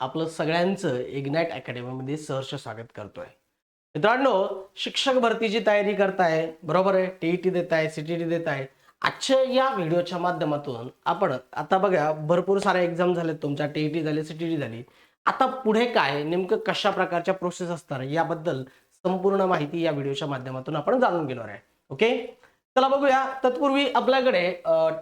आपलं सगळ्यांचं इग्नाईट अकॅडमीमध्ये सहर्ष स्वागत करतोय. मित्रांनो शिक्षक भरतीची तयारी करताय बरोबर आहे? टीईटी देत आहे सीटीटी देत आहे आजच्या या व्हिडिओच्या माध्यमातून आपण आता बघा भरपूर साऱ्या एक्झाम झालेत तुमच्या टीईटी झाली सीटीटी झाली. आता पुढे काय नेमकं कशा प्रकारच्या प्रोसेस असणार याबद्दल संपूर्ण माहिती या व्हिडिओच्या माध्यमातून आपण जाणून घेणार आहे. ओके चला बघूया. तत्पूर्वी आपल्याकडे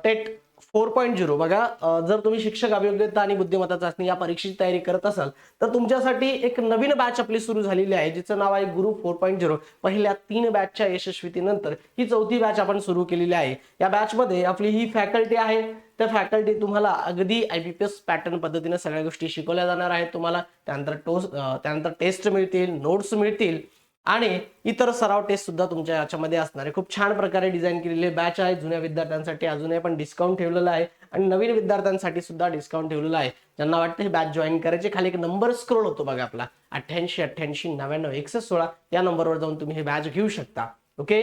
टेट फोर पॉईंट झिरो. बघा जर तुम्ही शिक्षक अभियोग्यता आणि बुद्धिमत्ता चाचणी या परीक्षेची तयारी करत असाल तर तुमच्यासाठी एक नवीन बॅच आपली सुरू झालेली आहे जिचं नाव आहे गुरु फोर पॉईंट झिरो. पहिल्या तीन बॅचच्या यशस्वीतीनंतर ही चौथी बॅच आपण सुरू केलेली आहे. या बॅचमध्ये आपली ही फॅकल्टी आहे. त्या फॅकल्टी तुम्हाला अगदी I B P S pattern पद्धतीने सगळ्या गोष्टी शिकवल्या जाणार आहेत तुम्हाला. त्यानंतर टोस त्यानंतर टेस्ट मिळतील नोट्स मिळतील. आणि इतर सराव टेस्ट सुद्धा तुमच्या याच्यामध्ये असणार आहे. खूप छान प्रकारे डिझाईन केलेले बॅच आहे जुन्या विद्यार्थ्यांसाठी अजूनही पण डिस्काउंट ठेवलेला आहे. आणि नवीन विद्यार्थ्यांसाठी सुद्धा डिस्काउंट ठेवलेला आहे. ज्यांना वाटतं हे बॅच जॉईन करायचे खाली एक नंबर स्क्रोल होतो बघा आपला. अठ्ठ्याऐंशी अठ्ठ्याऐंशी नव्याण्णव एकसष्ट सोळा या नंबरवर जाऊन तुम्ही हे बॅच घेऊ शकता. ओके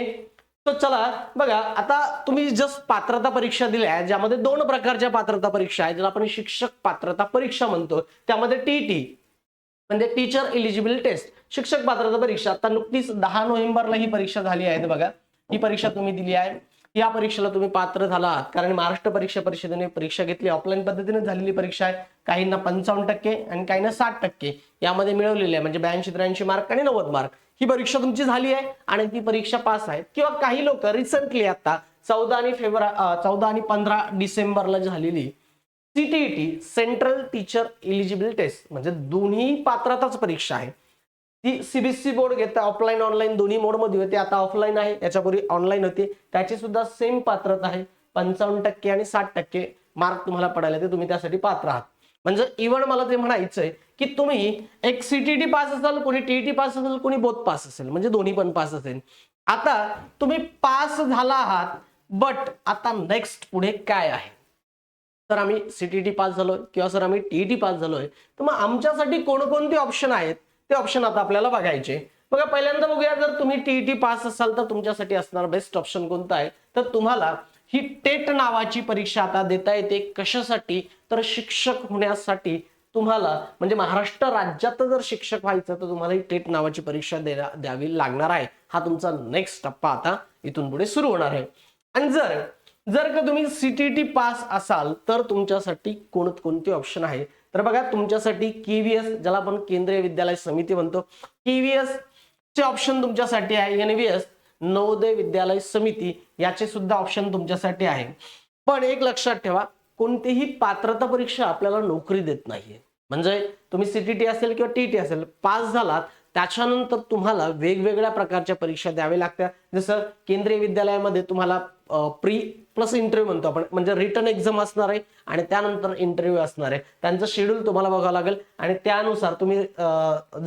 तर चला बघा आता तुम्ही जस्ट पात्रता परीक्षा दिल्या ज्यामध्ये दोन प्रकारच्या पात्रता परीक्षा आहेत. ज्याला आपण शिक्षक पात्रता परीक्षा म्हणतो. त्यामध्ये टीटी म्हणजे टीचर एलिजिबल टेस्ट शिक्षक पात्रता परीक्षा. आता नुकतीच दहा नोव्हेंबरला ही परीक्षा झाली आहे बघा. ही परीक्षा तुम्ही दिली आहे. या परीक्षेला तुम्ही पात्र झाला आहात. कारण महाराष्ट्र परीक्षा परिषदेने परीक्षा घेतली. ऑफलाईन पद्धतीने झालेली परीक्षा आहे. काहींना पंचावन्न टक्के आणि काहींना साठ टक्के. यामध्ये मिळवलेले आहे. म्हणजे ब्याऐंशी त्र्याऐंशी मार्क आणि नव्वद मार्क. ही परीक्षा तुमची झाली आहे आणि ती परीक्षा पास आहे किंवा काही लोक रिसेंटली आता चौदा आणि फेब्रुवारी चौदा आणि पंधरा डिसेंबरला झालेली CTET central teacher eligible test म्हणजे दोन्ही पात्रताच परीक्षा आहे. ती सीबीएसई बोर्ड घेते ऑफलाईन ऑनलाईन दोन्ही मोडमध्ये होते. आता ऑफलाईन आहे याच्यापूर्वी ऑनलाईन होती. त्याची सुद्धा सेम पात्रता आहे. पंचावन्न टक्के आणि साठ टक्के मार्क तुम्हाला पडायला ते तुम्ही त्यासाठी पात्र आहात. म्हणजे इव्हन मला ते म्हणायचंय की तुम्ही एक सीटीटी पास असाल कोणी टीईटी पास असेल कोणी बोथ पास असेल. म्हणजे दोन्ही पण पास असेल. आता तुम्ही पास झाला आहात बट आता नेक्स्ट पुढे काय आहे? सर आम्ही सीटीटी पास झालोय किंवा सर आम्ही टी टी पास झालोय तर मग आमच्यासाठी कोणकोणते ऑप्शन आहेत? ते ऑप्शन आता आपल्याला बघायचे. बघा पहिल्यांदा बघूया जर तुम्ही टीईटी पास असाल तर तुमच्यासाठी असणार बेस्ट ऑप्शन कोणता आहे? तर तुम्हाला ही टेट नावाची परीक्षा आता देता येते. कशासाठी? तर शिक्षक होण्यासाठी तुम्हाला म्हणजे महाराष्ट्र राज्यात जर शिक्षक व्हायचं तर तुम्हाला ही टेट नावाची परीक्षा द्यावी लागणार आहे. हा तुमचा नेक्स्ट टप्पा आता इथून पुढे सुरू होणार आहे. आणि जर जर का तुम्ही सीटीटी पास असाल तर तुमच्यासाठी कोणकोणते ऑप्शन आहे तर बघा तुमच्यासाठी केव्हीएस ज्याला आपण केंद्रीय विद्यालय समिती म्हणतो केव्हीएस चे ऑप्शन तुमच्यासाठी आहे. एनव्हीएस नवोदय विद्यालय समिती याचे सुद्धा ऑप्शन तुमच्यासाठी आहे. पण एक लक्षात ठेवा कोणतीही पात्रता परीक्षा आपल्याला नोकरी देत नाहीये. म्हणजे तुम्ही सीटीटी असेल किंवा टीटी असेल पास झालात त्याच्यानंतर तुम्हाला वेगवेगळ्या प्रकारच्या परीक्षा द्याव्या लागत्या. जसं केंद्रीय विद्यालयामध्ये तुम्हाला प्री प्लस इंटरव्ह्यू म्हणतो आपण. म्हणजे रिटर्न एक्झाम असणार आहे आणि त्यानंतर इंटरव्ह्यू असणार आहे. त्यांचं शेड्यूल तुम्हाला बघावं लागेल. आणि त्यानुसार तुम्ही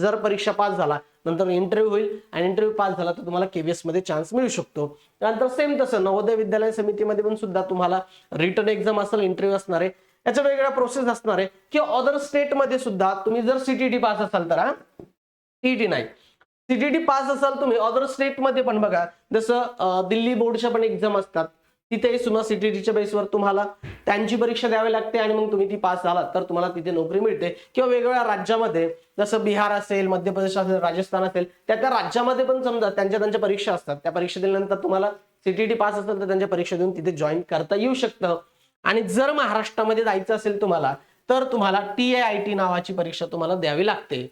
जर परीक्षा पास झाला नंतर इंटरव्ह्यू होईल आणि इंटरव्ह्यू पास झाला तर तुम्हाला केव्हीएसमध्ये चान्स मिळू शकतो. त्यानंतर सेम तसं नवोदय विद्यालय समितीमध्ये पण सुद्धा तुम्हाला रिटर्न एक्झाम असेल इंटरव्ह्यू असणार आहे. याच्या वेगळ्या प्रोसेस असणार आहे किंवा अदर स्टेटमध्ये सुद्धा तुम्ही जर सीटीटी पास असाल तर हा? टीटी नाही. सीटीटी पास असाल तुम्ही अदर स्टेटमध्ये पण बघा. जसं दिल्ली बोर्डच्या पण एक्झाम असतात. तिथेही सुद्धा सीटीटीच्या बेसवर तुम्हाला त्यांची परीक्षा द्यावी लागते आणि मग तुम्ही ती पास झालात. तर तुम्हाला तिथे नोकरी मिळते. किंवा वेगवेगळ्या राज्यामध्ये जसं बिहार असेल मध्य प्रदेश असेल राजस्थान असेल त्या त्या राज्यामध्ये पण समजा त्यांच्या त्यांच्या परीक्षा असतात. त्या परीक्षा दिल्यानंतर तुम्हाला सीटीटी पास असेल तर त्यांच्या परीक्षा देऊन तिथे जॉईन करता येऊ शकतं. आणि जर महाराष्ट्रामध्ये जायचं असेल तुम्हाला तर तुम्हाला टी ए आय टी नावाची परीक्षा तुम्हाला द्यावी लागते.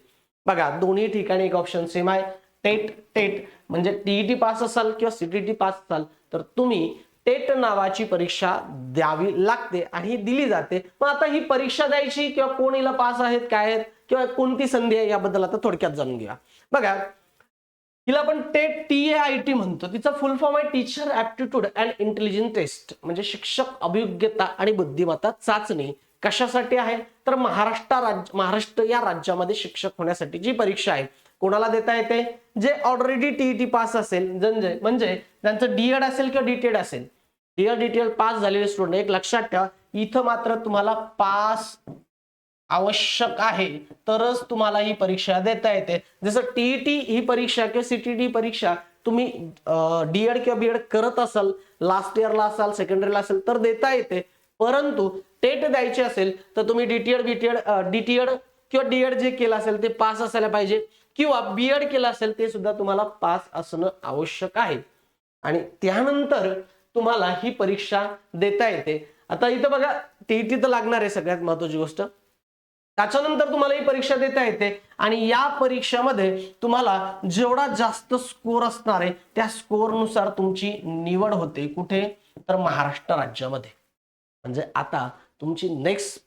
बघा दोन्ही ठिकाणी एक ऑप्शन सेम आहे. टेट टेट म्हणजे टीईटी पास असाल किंवा सीटीटी पास असाल तर तुम्ही टेट नावाची परीक्षा द्यावी लागते आणि ही दिली जाते. मग आता ही परीक्षा द्यायची किंवा कोण हिला पास आहेत काय आहेत किंवा कोणती संधी आहे याबद्दल आता थोडक्यात जाणून घ्या बघा हिला आपण TAIT T A I T म्हणतो. तिचा फुल फॉर्म आहे teacher aptitude and intelligence test म्हणजे शिक्षक अभियोग्यता आणि बुद्धिमत्ता चाचणी कशासाठी आहे? तर महाराष्ट्र राज्य महाराष्ट्र या राज्यामध्ये शिक्षक होण्यासाठी जी परीक्षा आहे कोणाला देता येते? जे ऑलरेडी टीईटी पास असेल म्हणजे म्हणजे ज्यांचं डीएड असेल किंवा डीटेड असेल डीएड डिटेल पास झालेले स्टुडंट एक लक्षात ठेवा इथं मात्र तुम्हाला पास आवश्यक आहे. तरच तुम्हाला ही परीक्षा देता येते. जसं टीईटी ही परीक्षा किंवा सीटीटी परीक्षा तुम्ही डीएड किंवा बीएड करत असाल लास्ट इयरला असाल सेकंडरीला असेल तर देता येते. परंतु टेट द्यायची असेल तर तुम्ही डीटीएड बीटीएड डीटीएड किंवा डीएड जे केलं असेल ते पास असायला पाहिजे. किंवा बीएड केलं असेल ते सुद्धा तुम्हाला पास असणं आवश्यक आहे. आणि त्यानंतर तुम्हाला ही परीक्षा देता येते. आता इथं बघा टीईटी तर लागणार आहे सगळ्यात महत्वाची गोष्ट. त्याच्यानंतर तुम्हाला ही परीक्षा देता येते आणि या परीक्षेमध्ये तुम्हाला जेवढा जास्त स्कोर असणार आहे त्या स्कोरनुसार तुमची निवड होते कुठे? तर महाराष्ट्र राज्यामध्ये. म्हणजे आता तुमची नेक्स्ट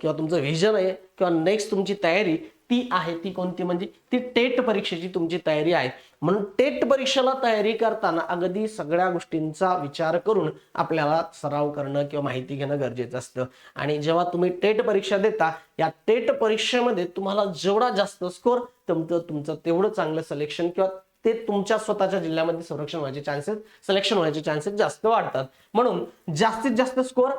किंवा तुमचं व्हिजन आहे किंवा नेक्स्ट तुमची तयारी ती आहे ती कोणती? म्हणजे ती टेट परीक्षेची तुमची तयारी आहे. म्हणून टेट परीक्षेला तयारी करताना अगदी सगळ्या गोष्टींचा विचार करून आपल्याला सराव करणं किंवा माहिती घेणं गरजेचं असतं. आणि जेव्हा तुम्ही टेट परीक्षा देता या टेट परीक्षेमध्ये तुम्हाला जेवढा जास्त स्कोर तुमचं तुमचं तेवढं चांगलं सिलेक्शन किंवा ते तुमच्या स्वतःच्या जिल्ह्यामध्ये संरक्षण व्हायचे चान्सेस सिलेक्शन व्हायचे चान्सेस जास्त वाढतात. म्हणून जास्तीत जास्त स्कोर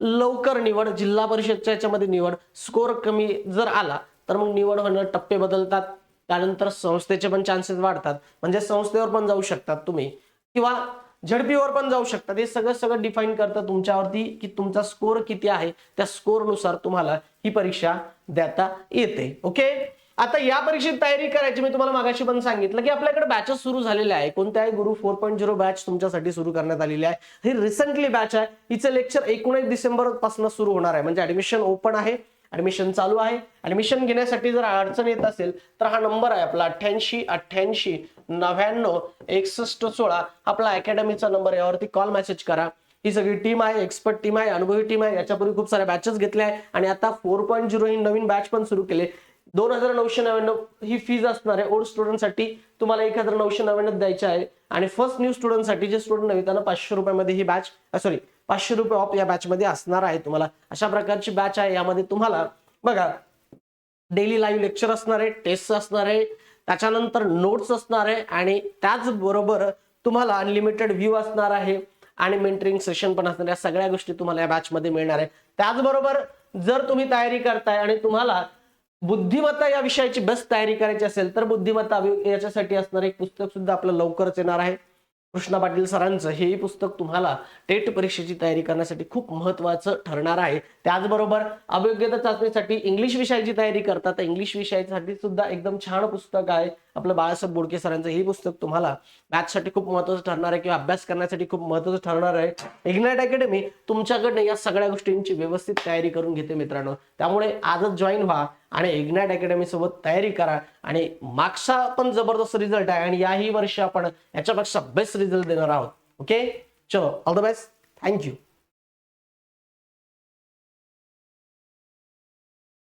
लवकर निवड जिल्हा परिषदच्या याच्यामध्ये निवड. स्कोर कमी जर आला तर मग निवड होणं टप्पे बदलतात. त्यानंतर संस्थेचे पण चान्सेस वाढतात. म्हणजे संस्थेवर पण जाऊ शकतात तुम्ही. किंवा झडपीवर पण जाऊ शकतात. हे सगळं सगळं डिफाईन करतं तुमच्यावरती की तुमचा स्कोर किती आहे. त्या स्कोरनुसार तुम्हाला ही परीक्षा देता येते. ओके आता या परीक्षेत तयारी करायची. मी तुम्हाला मागाशी पण सांगितलं की आपल्याकडे बॅचेस सुरू झालेले आहे. कोणत्या आहे गुरु फोर पॉईंट झिरो बॅच तुमच्यासाठी सुरू करण्यात आलेली आहे. ही रिसेंटली बॅच आहे. हिचं लेक्चर एकोणीस डिसेंबरपासून सुरू होणार आहे. म्हणजे ऍडमिशन ओपन आहे. ऍडमिशन चालू आहे. ऍडमिशन घेण्यासाठी जर अडचण येत असेल तर हा नंबर आहे आपला अठ्ठ्याऐंशी अठ्ठ्याऐंशी नव्याण्णव एकसष्ट सोळा. आपला अकॅडमीचा नंबर यावरती कॉल मेसेज करा. ही सगळी टीम आहे एक्सपर्ट टीम आहे अनुभवी टीम आहे. याच्यापूर्वी खूप साऱ्या बॅचेस घेतल्या आहे. आणि आता फोर पॉईंट झिरो ही नवीन बॅच पण सुरू केले दोन हजार नऊशे नव्याण्णव ही फीज असणार आहे ओल्ड स्टुडंटसाठी तुम्हाला एक हजार नऊशे नव्याण्णव द्यायचे आहे. आणि फर्स्ट न्यू स्टुडंटसाठी जे स्टुडंट नव्हे त्यांना पाचशे रुपयामध्ये ही बॅच सॉरी पाचशे रुपये ऑफ या बॅचमध्ये असणार आहे तुम्हाला. अशा प्रकारची बॅच आहे. यामध्ये तुम्हाला बघा डेली लाईव्ह लेक्चर असणार आहे टेस्ट असणार आहे त्याच्यानंतर नोट्स असणार आहे आणि त्याचबरोबर तुम्हाला अनलिमिटेड व्ह्यू असणार आहे आणि मेंटरिंग सेशन पण असणार या सगळ्या गोष्टी तुम्हाला या बॅचमध्ये मिळणार आहे. त्याचबरोबर जर तुम्ही तयारी करताय आणि तुम्हाला बुद्धिमत्ता या विषयाची बेस्ट तयारी करायची असेल तर बुद्धिमत्ता याच्यासाठी असणार एक पुस्तक सुद्धा आपलं लवकरच येणार आहे. कृष्णा पाटील सरांचं हेही पुस्तक तुम्हाला टेट परीक्षेची तयारी करण्यासाठी खूप महत्वाचं ठरणार आहे. त्याचबरोबर अभियोग्यता चाचणीसाठी इंग्लिश विषयाची तयारी करतात. तर इंग्लिश विषयासाठी सुद्धा एकदम छान पुस्तक आहे. आपलं बाळासाहेब बोडके सरांचं हे पुस्तक तुम्हाला मॅथ्ससाठी खूप महत्वाचं ठरणार आहे किंवा अभ्यास करण्यासाठी खूप महत्वाचं ठरणार आहे. इग्नाइट अकॅडमी तुमच्याकडनं या सगळ्या गोष्टींची व्यवस्थित तयारी करून घेते मित्रांनो. त्यामुळे आजच जॉईन व्हा. आणि इग्नाइट अकॅडमीसोबत तयारी करा. आणि मागचा पण जबरदस्त रिझल्ट आहे आणि याही वर्षी आपण याच्यापेक्षा बेस्ट रिझल्ट देणार आहोत. ओके चलो ऑल द बेस्ट थँक्यू